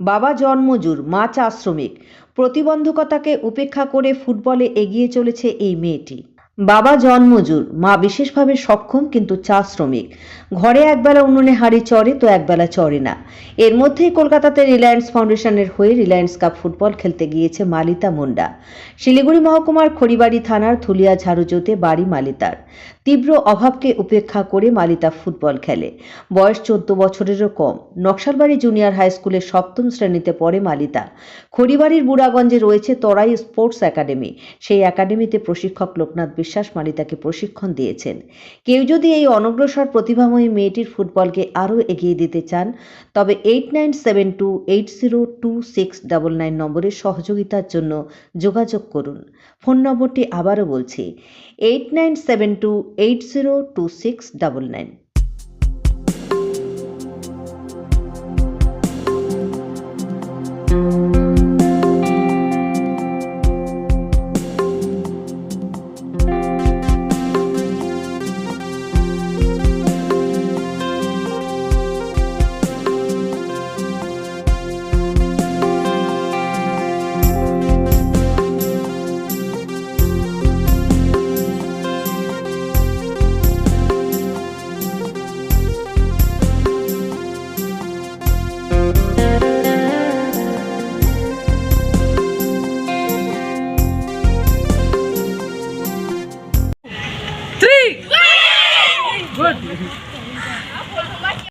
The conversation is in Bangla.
বাবা জন্মজুর মা চা শ্রমিক। প্রতিবন্ধকতাকে উপেক্ষা করে ফুটবলে এগিয়ে চলেছে এই মেয়েটি। বাবা জন্মজুর, মা বিশেষভাবে সক্ষম কিন্তু চা শ্রমিক। ঘরে একবেলা উনুনে হাঁড়ি চড়ে তো একবেলা চড়ে না। এর মধ্যেই কলকাতাতে রিলায়েন্স ফাউন্ডেশনের হয়ে রিলায়েন্স কাপ ফুটবল খেলতে গিয়েছে মালিতা মুন্ডা। শিলিগুড়ি মহকুমার খড়িবাড়ি থানার ধুলিয়া ঝাড়ুজোতে বাড়ি মালিতার। তীব্র অভাবকে উপেক্ষা করে মালিতা ফুটবল খেলে। বয়স চোদ্দ বছরেরও কম। নকশালবাড়ি জুনিয়র হাই স্কুলের সপ্তম শ্রেণীতে পড়ে মালিতা। খড়িবাড়ির বুড়াগঞ্জে রয়েছে তরাই স্পোর্টস একাডেমি। সেই একাডেমিতে প্রশিক্ষক লোকনাথ বিশ্বাস মালিতাকে প্রশিক্ষণ দিয়েছেন। কেউ যদি এই অনগ্রসর প্রতিভাময়ী মেয়েটির ফুটবলকে আরও এগিয়ে দিতে চান, তবে eight nine seven two eight zero two six double nine নম্বরে সহযোগিতার জন্য যোগাযোগ করুন। ফোন নম্বরটি আবারও বলছি eight nine seven two eight zero two six double nine Gut.